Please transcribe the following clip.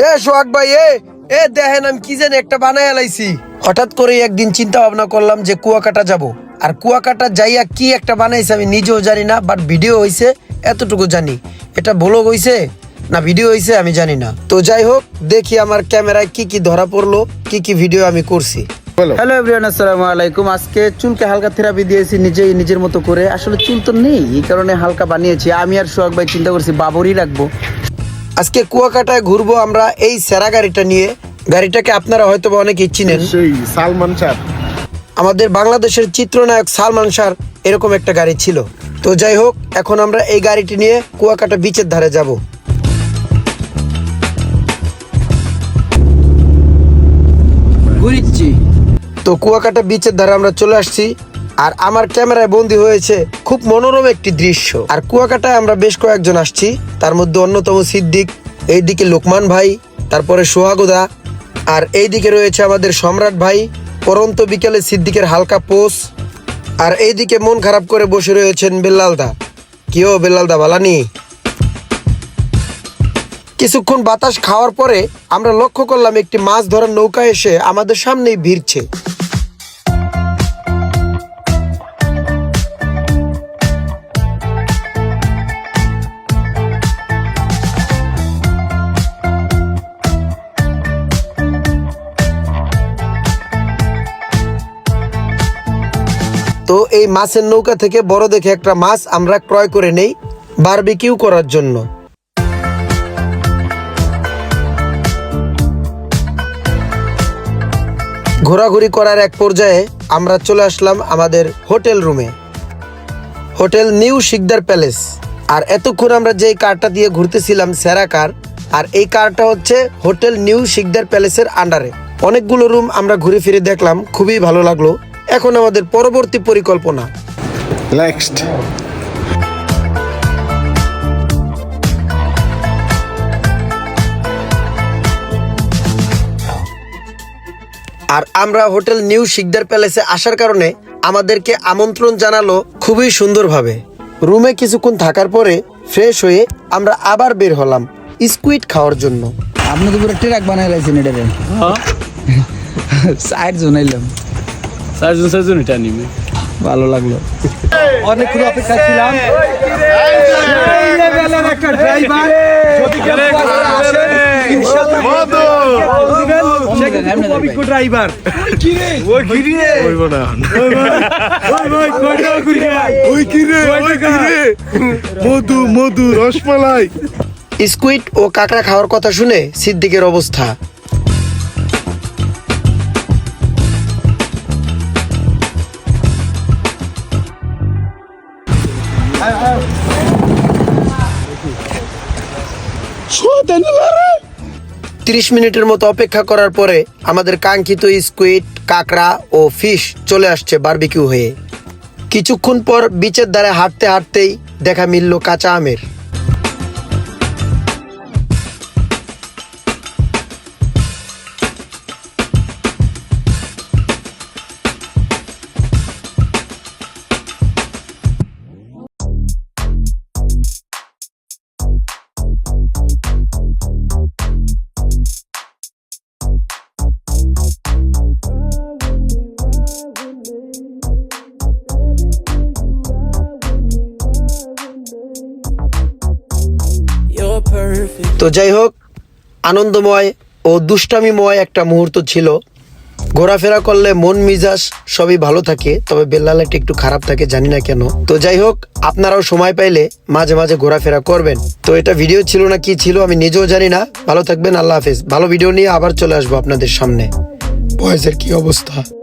এ সোহাগ ভাই এ এ দেখেন আমি কি জানি একটা বানায় এলাইছি হঠাৎ করে একদিন চিন্তা ভাবনা করলাম যে কুয়াকাটা যাব। আর কুয়াকাটা যাইয়া কি একটা বানাইছে আমি নিজেও জানি না বাট ভিডিও হইছে এতটুকু জানি। এটা ব্লগ হইছে না ভিডিও হইছে আমি জানি না। তো যাই হোক দেখি আমার ক্যামেরায় কি কি ধরা পড়ল কি কি ভিডিও আমি করছি। হ্যালো এভরিওয়ান আসসালামু আলাইকুম। আজকে চুলকে হালকা থেরাপি দিয়েছি নিজেই নিজের মতো করে। আসলে চুল তো নেই এই কারণে হালকা বানিয়েছি। আমি আর সোহাগ ভাই চিন্তা করছি বাবরই রাখব। আজকে কুয়াকাটায় ঘুরবো আমরা এই সেরা গাড়িটা নিয়ে। গাড়িটাকে আপনারা হয়তো বা অনেকেই চিনেন। সেই সালমান শাহ আমাদের বাংলাদেশের চিত্রনায়ক সালমান শাহর এরকম একটা গাড়ি ছিল। তো যাই হোক এখন আমরা এই গাড়িটি নিয়ে কুয়াকাটা বিচের ধারে যাব। ঘুরিচ্ছি। তো কুয়াকাটা বিচের ধারে আমরা চলে আসছি। আর আমার ক্যামেরায় বন্দি হয়েছে খুব মনোরম একটি দৃশ্য। আর কুয়াকাটায় আমরা বেশ কয়েকজন আসছি। তার মধ্যে অন্যতম সিদ্দিক, এইদিকে লোকমান ভাই, তারপরে সোহাগুদা, আর এইদিকে রয়েছে আমাদের সম্রাট ভাই, পরন্ত বিকেলে সিদ্দিকের হালকা পোষ আর এইদিকে মন খারাপ করে বসে রয়েছেন বেল্লালদা কি ও বেল্লালদা বালানি? কিছুক্ষণ বাতাস খাওয়ার পরে আমরা লক্ষ্য করলাম একটি মাছ ধরার নৌকা এসে আমাদের সামনেই ভিড়ছে। তো এই মাছের নৌকা থেকে বড় দেখে একটা মাছ আমরা ক্রয় করে নেই বারবিকিউ করার জন্য। ঘোরাঘুরি করার এক পর্যায়ে আমরা চলে আসলাম আমাদের হোটেল রুমে। Hotel new Sikdar palace. আর এতক্ষণ আমরা যেই কারটা দিয়ে ঘুরতেছিলাম সেরা কার, আর এই কারটা হচ্ছে হোটেল নিউ শিকদার প্যালেসের আন্ডারে। অনেকগুলো রুম আমরা ঘুরে ফিরে দেখলাম, খুবই ভালো লাগল। এখন আমাদের পরবর্তী পরিকল্পনা। নেক্সট আর আমরা হোটেল নিউ শিকদার প্যালেসে আসার কারণে আমাদেরকে আমন্ত্রণ জানালো খুবই সুন্দরভাবে। রুমে কিছুক্ষণ থাকার পরে ফ্রেশ হয়ে আমরা আবার বের হলাম স্কুইড খাওয়ার জন্য। আপনি তো পুরো ট্রাক বানাই লাইছেন এটারে। সাইড জোনাইলাম। এটা নিবে। ভালো লাগল। অনেকক্ষণ অপেক্ষা ছিলাম। একটা ড্রাইভার যদি ড্রাইভার মধু মধু রসমালাই। স্কুইড ও কাঁকড়া খাওয়ার কথা শুনে সিদ্দিকের অবস্থা। তিরিশ মিনিটের মতো অপেক্ষা করার পরে আমাদের কাঙ্ক্ষিত স্কুইড, কাঁকড়া ও ফিশ চলে আসছে বার্বিকিউ হয়ে। কিছুক্ষণ পর বিচের দ্বারে হাঁটতে হাঁটতেই দেখা মিলল কাঁচা আমের। তো যাই হোক, আনন্দময় ও দুষ্টামিময় একটা মুহূর্ত ছিল। ঘোরাফেরা করলে মন মিজাজ সবই ভালো থাকে, তবে বেল্লালাটা একটু খারাপ থাকে, জানি না কেন। তো যাই হোক, আপনারাও সময় পাইলে মাঝে মাঝে ঘোরাফেরা করবেন। তো এটা ভিডিও ছিল না, কি ছিল আমি নিজেও জানি না। ভালো থাকবেন, আল্লাহ হাফেজ। ভালো ভিডিও নিয়ে আবার চলে আসব আপনাদের সামনে। বয়সের কি অবস্থা?